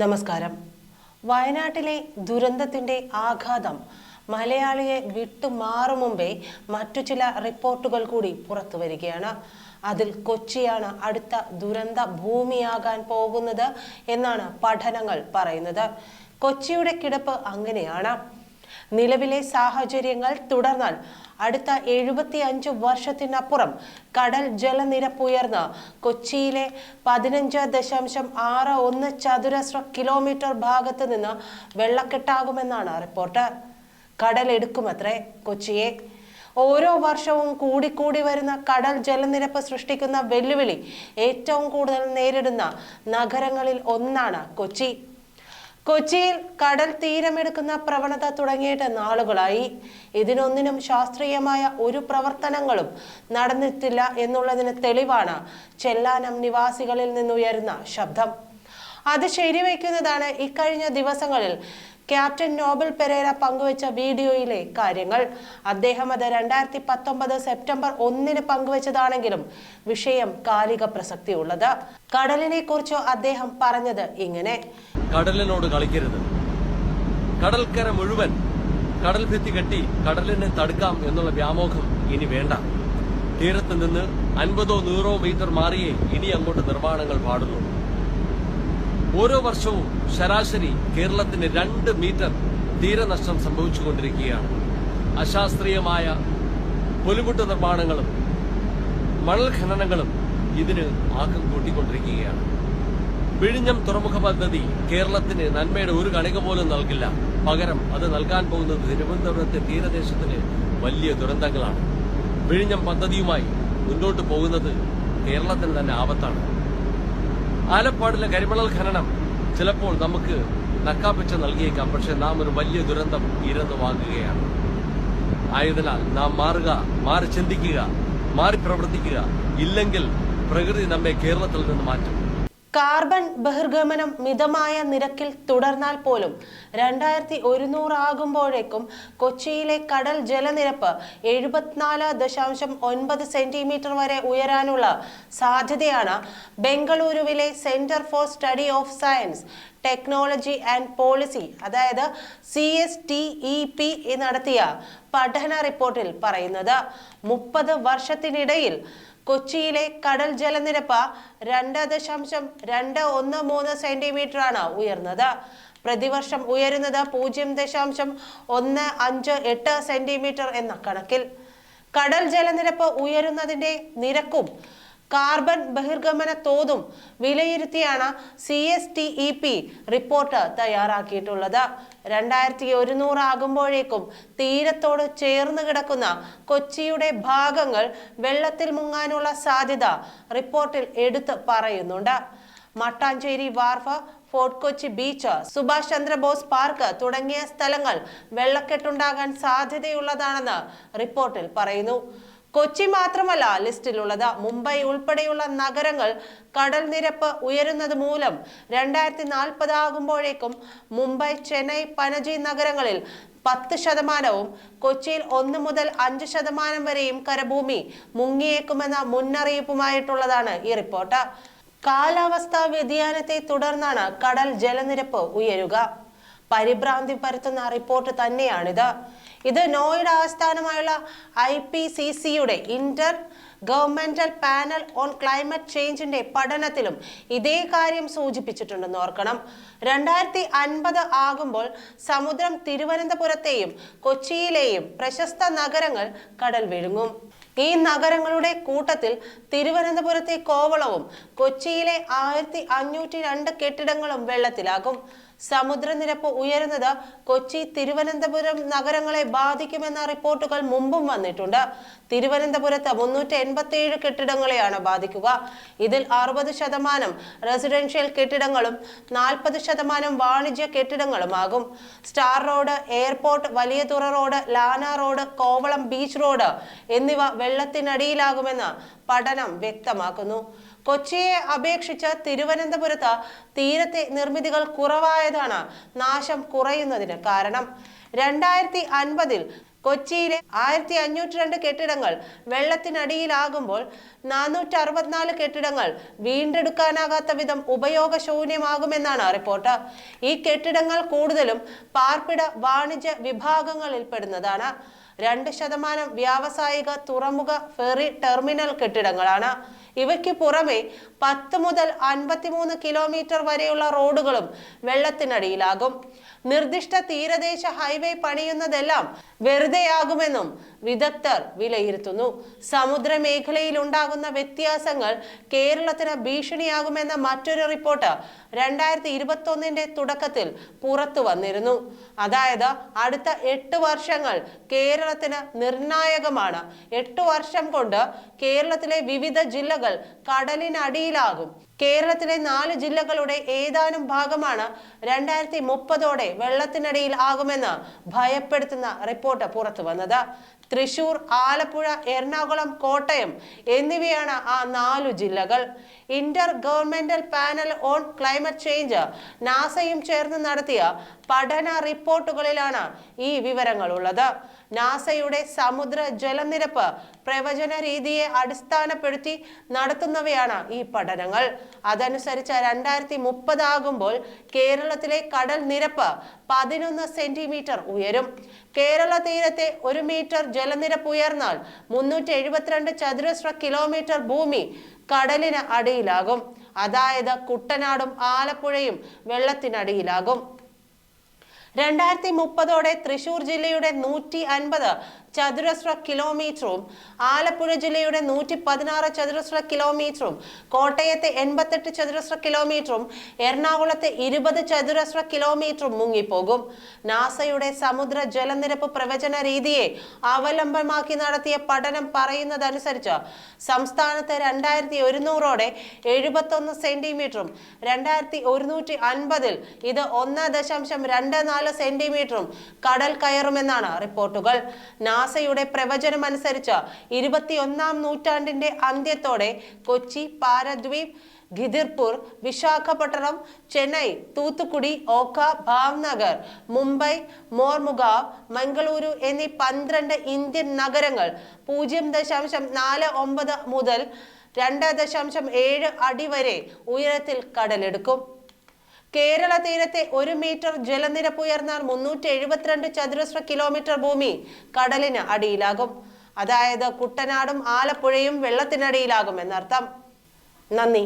നമസ്കാരം. വയനാട്ടിലെ ദുരന്തത്തിന്റെ ആഘാതം മലയാളിയെ വിട്ടുമാറും മുമ്പേ മറ്റു ചില റിപ്പോർട്ടുകൾ കൂടി പുറത്തു വരികയാണ് അതിൽ കൊച്ചിയാണ് അടുത്ത ദുരന്ത ഭൂമിയാകാൻ പോകുന്നത് എന്നാണ് പഠനങ്ങൾ പറയുന്നത്. കൊച്ചിയുടെ കിടപ്പ് അങ്ങനെയാണ്. നിലവിലെ സാഹചര്യങ്ങൾ തുടർന്നാൽ അടുത്ത എഴുപത്തി അഞ്ച് വർഷത്തിനപ്പുറം കടൽ ജലനിരപ്പ് ഉയർന്ന് കൊച്ചിയിലെ പതിനഞ്ച് ദശാംശം ആറ് ഒന്ന് ചതുരശ്ര കിലോമീറ്റർ ഭാഗത്ത് നിന്ന് വെള്ളക്കെട്ടാകുമെന്നാണ് റിപ്പോർട്ട്. കടൽ എടുക്കുമത്രേ കൊച്ചിയെ. ഓരോ വർഷവും കൂടിക്കൂടി വരുന്ന കടൽ ജലനിരപ്പ് സൃഷ്ടിക്കുന്ന വെല്ലുവിളി ഏറ്റവും കൂടുതൽ നേരിടുന്ന നഗരങ്ങളിൽ ഒന്നാണ് കൊച്ചി. കൊച്ചിയിൽ കടൽ തീരമെടുക്കുന്ന പ്രവണത തുടങ്ങിയിട്ട് നാളുകളായി. ഇതിനൊന്നിനും ശാസ്ത്രീയമായ ഒരു പ്രവർത്തനങ്ങളും നടന്നിട്ടില്ല എന്നുള്ളതിന് തെളിവാണ് ചെല്ലാനം നിവാസികളിൽ നിന്നുയരുന്ന ശബ്ദം. അത് ശരിവയ്ക്കുന്നതാണ് ഇക്കഴിഞ്ഞ ദിവസങ്ങളിൽ ക്യാപ്റ്റൻ നോബൽ പെരേര പങ്കുവച്ച വീഡിയോയിലെ കാര്യങ്ങൾ. അദ്ദേഹം അത് രണ്ടായിരത്തി പത്തൊമ്പത് സെപ്റ്റംബർ ഒന്നിന് പങ്കുവച്ചതാണെങ്കിലും വിഷയം കാലിക പ്രസക്തിയുള്ളത്. കടലിനെ കുറിച്ച് അദ്ദേഹം പറഞ്ഞത് ഇങ്ങനെ. കടലിനോട് കളിക്കരുത്. കടൽക്കര മുഴുവൻ കടൽ ഭിത്തി കെട്ടി കടലിനെ തടുക്കാം എന്നുള്ള വ്യാമോഹം ഇനി വേണ്ട. തീരത്ത് നിന്ന് അൻപതോ നൂറോ മീറ്റർ മാറിയേ ഇനി അങ്ങോട്ട് നിർമ്മാണങ്ങൾ പാടുള്ളൂ. ഓരോ വർഷവും ശരാശരി കേരളത്തിന് രണ്ട് മീറ്റർ തീരനഷ്ടം സംഭവിച്ചുകൊണ്ടിരിക്കുകയാണ്. അശാസ്ത്രീയമായ പൊലിമുട്ട് നിർമ്മാണങ്ങളും മണൽ ഖനനങ്ങളും ഇതിന് ആക്കം കൂട്ടിക്കൊണ്ടിരിക്കുകയാണ്. വിഴിഞ്ഞം തുറമുഖ പദ്ധതി കേരളത്തിന് നന്മയുടെ ഒരു കണിക പോലും നൽകില്ല. പകരം അത് നൽകാൻ പോകുന്നത് തിരുവനന്തപുരത്തെ തീരദേശത്തിന് വലിയ ദുരന്തങ്ങളാണ്. വിഴിഞ്ഞം പദ്ധതിയുമായി മുന്നോട്ട് പോകുന്നത് കേരളത്തിന് തന്നെ ആപത്താണ്. ആലപ്പാടിലെ കരിമണൽ ഖനനം ചിലപ്പോൾ നമുക്ക് നക്കാപ്പിച്ച നൽകിയേക്കാം. പക്ഷെ നാം ഒരു വലിയ ദുരന്തം ഇരന്ന് വാങ്ങുകയാണ് ആയതിനാൽ നാം മാറുക മാറി ചിന്തിക്കുക മാറി പ്രവർത്തിക്കുക. ഇല്ലെങ്കിൽ പ്രകൃതി നമ്മെ കേരളത്തിൽ നിന്ന് മാറ്റും. കാർബൺ ബഹിർഗമനം മിതമായ നിരക്കിൽ തുടർന്നാൽ പോലും രണ്ടായിരത്തി ഒരുന്നൂറ് ആകുമ്പോഴേക്കും കൊച്ചിയിലെ കടൽ ജലനിരപ്പ് എഴുപത്തിനാല് ദശാംശം ഒൻപത് സെന്റിമീറ്റർ വരെ ഉയരാനുള്ള സാധ്യതയാണ് ബംഗളൂരുവിലെ centre for study of science technology and policy അതായത് C S T E P നടത്തിയ പഠന റിപ്പോർട്ടിൽ പറയുന്നത്. മുപ്പത് വർഷത്തിനിടയിൽ കൊച്ചിയിലെ കടൽ ജലനിരപ്പ് രണ്ട് ദശാംശം രണ്ട് ഒന്ന് മൂന്ന് സെന്റിമീറ്റർ ആണ് ഉയർന്നത്. പ്രതിവർഷം ഉയരുന്നത് പൂജ്യം ദശാംശം ഒന്ന് അഞ്ച് എട്ട് സെന്റിമീറ്റർ എന്ന കണക്കിൽ. കടൽ ജലനിരപ്പ് ഉയരുന്നതിന്റെ നിരക്കും കാർബൺ ബഹിർഗമന തോതും വിലയിരുത്തിയാണ് C S T E P report തയ്യാറാക്കിയിട്ടുള്ളത്. രണ്ടായിരത്തി ഒരുന്നൂറ് ആകുമ്പോഴേക്കും തീരത്തോട് ചേർന്ന് കിടക്കുന്ന കൊച്ചിയുടെ ഭാഗങ്ങൾ വെള്ളത്തിൽ മുങ്ങാനുള്ള സാധ്യത റിപ്പോർട്ടിൽ എടുത്ത് പറയുന്നുണ്ട്. Mattancherry wharf fort Kochi beach Subhash Chandrabose park തുടങ്ങിയ സ്ഥലങ്ങൾ വെള്ളക്കെട്ടുണ്ടാകാൻ സാധ്യതയുള്ളതാണെന്ന് റിപ്പോർട്ടിൽ പറയുന്നു. കൊച്ചി മാത്രമല്ല ലിസ്റ്റിലുള്ളത്. മുംബൈ ഉൾപ്പെടെയുള്ള നഗരങ്ങൾ കടൽ നിരപ്പ് ഉയരുന്നത് മൂലം രണ്ടായിരത്തി നാൽപ്പത് ആകുമ്പോഴേക്കും മുംബൈ ചെന്നൈ പനജി നഗരങ്ങളിൽ പത്ത് ശതമാനവും കൊച്ചിയിൽ ഒന്ന് മുതൽ അഞ്ച് ശതമാനം വരെയും കരഭൂമി മുങ്ങിയേക്കുമെന്ന മുന്നറിയിപ്പുമായിട്ടുള്ളതാണ് ഈ റിപ്പോർട്ട്. കാലാവസ്ഥാ വ്യതിയാനത്തെ തുടർന്നാണ് കടൽ ജലനിരപ്പ് ഉയരുക. പരിഭ്രാന്തി പരത്തുന്ന റിപ്പോർട്ട് തന്നെയാണിത്. ഇത് നോയിഡ ആസ്ഥാനമായുള്ള ഐ പി സി സിയുടെ intergovernmental panel on climate ചേഞ്ചിന്റെ പഠനത്തിലും ഇതേ കാര്യം സൂചിപ്പിച്ചിട്ടുണ്ടെന്ന് ഓർക്കണം. രണ്ടായിരത്തി അൻപത് ആകുമ്പോൾ സമുദ്രം തിരുവനന്തപുരത്തെയും കൊച്ചിയിലെയും പ്രശസ്ത നഗരങ്ങൾ കടൽ വിഴുങ്ങും. ഈ നഗരങ്ങളുടെ കൂട്ടത്തിൽ തിരുവനന്തപുരത്തെ കോവളവും കൊച്ചിയിലെ ആയിരത്തി അഞ്ഞൂറ്റി രണ്ട് കെട്ടിടങ്ങളും വെള്ളത്തിലാകും. സമുദ്രനിരപ്പ് ഉയരുന്നത് കൊച്ചി തിരുവനന്തപുരം നഗരങ്ങളെ ബാധിക്കുമെന്ന റിപ്പോർട്ടുകൾ മുമ്പും വന്നിട്ടുണ്ട്. തിരുവനന്തപുരത്ത് മുന്നൂറ്റി എൺപത്തി ഏഴ് കെട്ടിടങ്ങളെയാണ് ബാധിക്കുക. ഇതിൽ അറുപത് ശതമാനം റെസിഡൻഷ്യൽ കെട്ടിടങ്ങളും നാൽപ്പത് ശതമാനം വാണിജ്യ കെട്ടിടങ്ങളുമാകും. Star road airport Valiyathura road ലാന റോഡ് കോവളം ബീച്ച് റോഡ് എന്നിവ വെള്ളത്തിനടിയിലാകുമെന്ന് പഠനം വ്യക്തമാക്കുന്നു. കൊച്ചിയെ അപേക്ഷിച്ച് തിരുവനന്തപുരത്ത് തീരത്തെ നിർമ്മിതികൾ കുറവായതാണ് നാശം കുറയുന്നതിന് കാരണം. രണ്ടായിരത്തി അൻപതിൽ കൊച്ചിയിലെ ആയിരത്തി അഞ്ഞൂറ്റി രണ്ട് കെട്ടിടങ്ങൾ വെള്ളത്തിനടിയിലാകുമ്പോൾ നാനൂറ്റി അറുപത്തിനാല് കെട്ടിടങ്ങൾ വീണ്ടെടുക്കാനാകാത്ത വിധം ഉപയോഗശൂന്യമാകുമെന്നാണ് റിപ്പോർട്ട്. ഈ കെട്ടിടങ്ങൾ കൂടുതലും പാർപ്പിട വാണിജ്യ വിഭാഗങ്ങളിൽപ്പെടുന്നതാണ്. രണ്ട് ശതമാനം വ്യാവസായിക തുറമുഖ ഫെറി ടെർമിനൽ കെട്ടിടങ്ങളാണ്. ഇവയ്ക്ക് പുറമെ പത്ത് മുതൽ അൻപത്തിമൂന്ന് കിലോമീറ്റർ വരെയുള്ള റോഡുകളും വെള്ളത്തിനടിയിലാകും. നിർദ്ദിഷ്ട തീരദേശ ഹൈവേ പണിയുന്നതെല്ലാം വെറുതെയാകുമെന്നും വിദഗ്ധർ വിലയിരുത്തുന്നു. സമുദ്രമേഖലയിൽ ഉണ്ടാകുന്ന വ്യത്യാസങ്ങൾ കേരളത്തിന് ഭീഷണിയാകുമെന്ന മറ്റൊരു റിപ്പോർട്ട് രണ്ടായിരത്തി ഇരുപത്തി ഒന്നിന്റെ തുടക്കത്തിൽ പുറത്തു വന്നിരുന്നു. അതായത് അടുത്ത എട്ട് വർഷങ്ങൾ കേരളത്തിന് നിർണായകമാണ്. എട്ട് വർഷം കൊണ്ട് കേരളത്തിലെ വിവിധ ജില്ലകൾ കടലിനടിയിലാകും. കേരളത്തിലെ നാല് ജില്ലകളുടെ ഏതാനും ഭാഗമാണ് രണ്ടായിരത്തി മുപ്പതോടെ വെള്ളത്തിനടിയിൽ ആകുമെന്ന് ഭയപ്പെടുത്തുന്ന റിപ്പോർട്ട് പുറത്തു വന്നത്. തൃശൂർ ആലപ്പുഴ എറണാകുളം കോട്ടയം എന്നിവയാണ് ആ നാലു ജില്ലകൾ. Intergovernmental panel on climate change നാസയും ചേർന്ന് നടത്തിയ പഠന റിപ്പോർട്ടുകളിലാണ് ഈ വിവരങ്ങൾ ഉള്ളത് നാസയുടെ സമുദ്ര ജലനിരപ്പ് പ്രവചന രീതിയെ അടിസ്ഥാനപ്പെടുത്തി നടത്തുന്നവയാണ് ഈ പഠനങ്ങൾ. അതനുസരിച്ച് രണ്ടായിരത്തി മുപ്പതാകുമ്പോൾ കേരളത്തിലെ കടൽ നിരപ്പ് പതിനൊന്ന് സെന്റിമീറ്റർ ഉയരും. കേരള തീരത്തെ ഒരു മീറ്റർ ജലനിരപ്പ് ഉയർന്നാൽ മുന്നൂറ്റി എഴുപത്തിരണ്ട് ചതുരശ്ര കിലോമീറ്റർ ഭൂമി കടലിന് അടിയിലാകും. അതായത് കുട്ടനാടും ആലപ്പുഴയും വെള്ളത്തിനടിയിലാകും. രണ്ടായിരത്തി മുപ്പതോടെ തൃശൂർ ജില്ലയുടെ നൂറ്റി അൻപത് ചതുരശ്ര കിലോമീറ്ററും ആലപ്പുഴ ജില്ലയുടെ നൂറ്റി പതിനാറ് ചതുരശ്ര കിലോമീറ്ററും കോട്ടയത്തെ എൺപത്തെട്ട് ചതുരശ്ര കിലോമീറ്ററും എറണാകുളത്തെ ഇരുപത് ചതുരശ്ര കിലോമീറ്ററും മുങ്ങിപ്പോകും. നാസയുടെ സമുദ്ര ജലനിരപ്പ് പ്രവചന രീതിയെ അവലംബമാക്കി നടത്തിയ പഠനം പറയുന്നതനുസരിച്ച് സംസ്ഥാനത്ത് രണ്ടായിരത്തി ഒരുന്നൂറോടെ എഴുപത്തൊന്ന് സെന്റിമീറ്ററും രണ്ടായിരത്തി ഒരുന്നൂറ്റി അൻപതിൽ ഇത് ഒന്ന് ദശാംശം രണ്ട് നാല് സെന്റിമീറ്ററും കടൽ കയറുമെന്നാണ് റിപ്പോർട്ടുകൾ. നാസയുടെ പ്രവചനം അനുസരിച്ച് ഇരുപത്തിയൊന്നാം നൂറ്റാണ്ടിന്റെ അന്ത്യത്തോടെ കൊച്ചി പാരദ്വീപ് ഖിദിർപൂർ വിശാഖപട്ടണം ചെന്നൈ തൂത്തുക്കുടി ഓക്ക ഭാവ്നഗർ മുംബൈ മോർമുഗാവ് മംഗളൂരു എന്നീ പന്ത്രണ്ട് ഇന്ത്യൻ നഗരങ്ങൾ പൂജ്യം ദശാംശം നാല് ഒമ്പത് മുതൽ രണ്ട് ദശാംശം ഏഴ് അടി വരെ ഉയരത്തിൽ കടലെടുക്കും. കേരള തീരത്തെ ഒരു മീറ്റർ ജലനിരപ്പ് ഉയർന്നാൽ മുന്നൂറ്റി എഴുപത്തിരണ്ട് ചതുരശ്ര കിലോമീറ്റർ ഭൂമി കടലിന് അടിയിലാകും. അതായത് കുട്ടനാടും ആലപ്പുഴയും വെള്ളത്തിനടിയിലാകും എന്നർത്ഥം. നന്ദി.